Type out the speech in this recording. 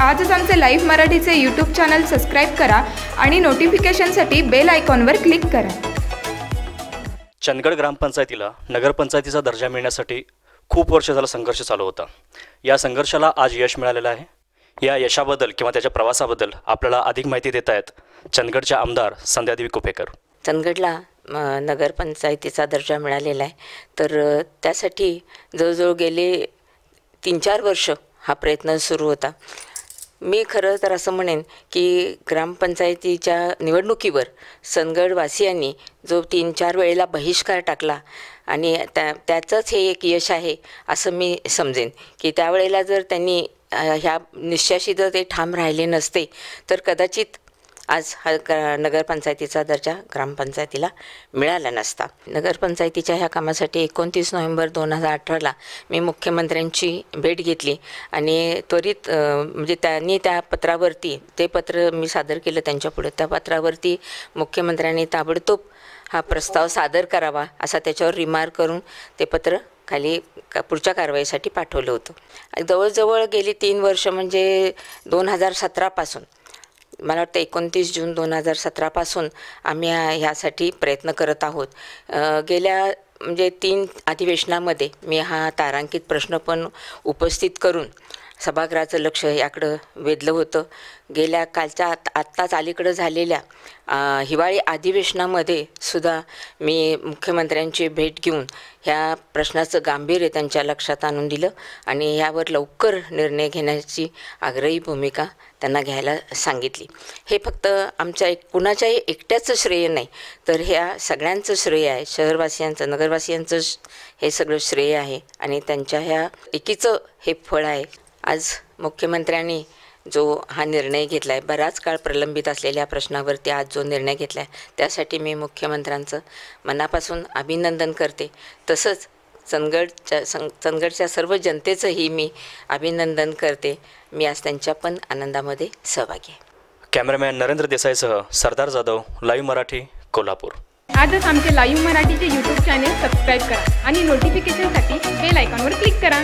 आजच आमचे लाईव्ह मराठीचे यूट्यूब चॅनल सबस्क्राईब करा आणि नोटिफिकेशनसाठी बेल आयकॉनवर क्लिक करा. चंदगड ग्रामपंचायतीला नगरपंचायतीचा दर्जा मिळण्यासाठी खूप वर्ष झाला संघर्ष चालू होता. या संघर्षाला आज यश मिळालेलं आहे. या यशाबद्दल किंवा त्याच्या प्रवासाबद्दल आपल्याला अधिक माहिती देत आहेत चंदगडचे आमदार संध्यादेवी कुपेकर. चंदगडला नगरपंचायतीचा दर्जा मिळालेला आहे. तर त्यासाठी जवळजवळ गेले तीन चार वर्ष हा प्रयत्न सुरू होता. मी खरं तर असं म्हणेन की ग्रामपंचायतीच्या निवडणुकीवर सनगडवासियांनी जो तीन चार वेळेला बहिष्कार टाकला आणि त्या त्याचंच हे एक यश आहे असं मी समजेन. की त्यावेळेला जर त्यांनी ह्या निश्चयाशी जर ते ठाम राहिले नसते तर कदाचित आज हा नगरपंचायतीचा दर्जा ग्रामपंचायतीला मिळाला नसता. नगरपंचायतीच्या ह्या कामासाठी एकोणतीस नोव्हेंबर दोन हजार अठराला मी मुख्यमंत्र्यांची भेट घेतली आणि त्वरित म्हणजे त्यांनी त्या पत्रावरती ते पत्र मी सादर केलं त्यांच्यापुढे त्या पत्रावरती मुख्यमंत्र्यांनी ताबडतोब हा प्रस्ताव सादर करावा असा त्याच्यावर रिमार्क करून ते पत्र खाली का पुढच्या कारवाईसाठी पाठवलं होतं. जवळजवळ गेली तीन वर्ष म्हणजे दोन हजार सतरापासून मला वाटतं एकोणतीस जून दोन हजार सतरापासून आम्ही ह्यासाठी प्रयत्न करत आहोत. गेल्या म्हणजे तीन अधिवेशनामध्ये मी हा तारांकित प्रश्न पण उपस्थित करून सभागृहाचं लक्ष याकडं वेधलं होतं. गेल्या कालच्या आत आत्ताच अलीकडं झालेल्या हिवाळी अधिवेशनामध्ये सुद्धा मी मुख्यमंत्र्यांची भेट घेऊन ह्या प्रश्नाचं गांभीर्य त्यांच्या लक्षात आणून दिलं आणि यावर लवकर निर्णय घेण्याची आग्रही भूमिका त्यांना घ्यायला सांगितली. हे फक्त आमच्या एक कुणाच्याही एकट्याचं श्रेय नाही तर ह्या सगळ्यांचं श्रेय आहे. शहरवासियांचं नगरवासियांचं हे सगळं श्रेय आहे आणि त्यांच्या ह्या एकीचं हे फळ आहे. आज मुख्यमंत्र्यांनी जो हा निर्णय घेतला आहे बराच काळ प्रलंबित असलेल्या प्रश्नावरती आज जो निर्णय घेतला आहे त्यासाठी मी मुख्यमंत्र्यांचं मनापासून अभिनंदन करते. तसंच चंदगडच्या सं चंदगडच्या सर्व जनतेचंही मी अभिनंदन करते. मी आज त्यांच्या पण आनंदामध्ये सहभागी आहे. कॅमेरामॅन नरेंद्र देसाईसह सरदार जाधव लाईव्ह मराठी कोल्हापूर. आजच आमचे लाईव्ह मराठीचे यूट्यूब चॅनल सबस्क्राईब करा आणि नोटिफिकेशनसाठी बेल आयकॉनवर क्लिक करा.